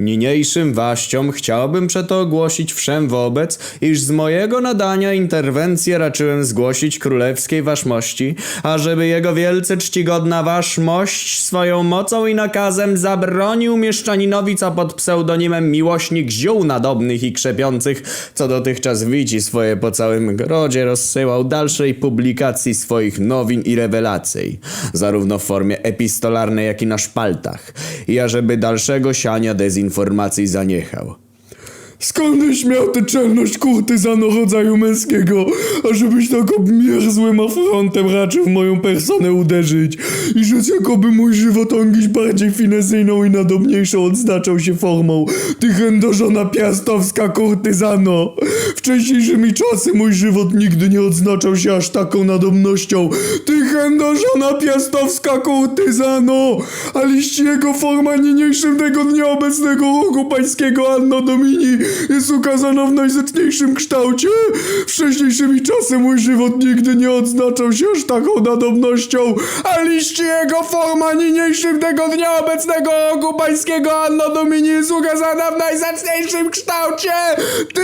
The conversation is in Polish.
Niniejszym waściom chciałbym przeto ogłosić wszem wobec, iż z mojego nadania interwencję raczyłem zgłosić królewskiej waszmości, ażeby jego wielce czcigodna waszmość swoją mocą i nakazem zabronił mieszczaninowi, co pod pseudonimem miłośnik ziół nadobnych i krzepiących, co dotychczas wici swoje po całym grodzie, rozsyłał dalszej publikacji swoich nowin i rewelacji, zarówno w formie epistolarnej, jak i na szpaltach, i ażeby dalszego siania dezinformacji zaniechał. Skądś miał tę czelność kurtyzano rodzaju męskiego, ażebyś tak obmierzłym afrontem raczył w moją personę uderzyć i rzec jakoby mój żywot ongiś bardziej finezyjną i nadobniejszą odznaczał się formą. Ty chędożona piastowska kurtyzano! Wcześniejszymi czasy mój żywot nigdy nie odznaczał się aż taką nadobnością. Ty chędożona piastowska kurtyzano! A liści jego forma niniejszym tego dnia obecnego roku pańskiego Anno Domini jest ukazana w najzetniejszym kształcie. Wcześniejszymi czasy mój żywot nigdy nie odznaczał się aż taką nadobnością, a liści jego forma niniejszym tego dnia obecnego roku pańskiego Anno Domini jest ukazana w najzacniejszym kształcie. Ty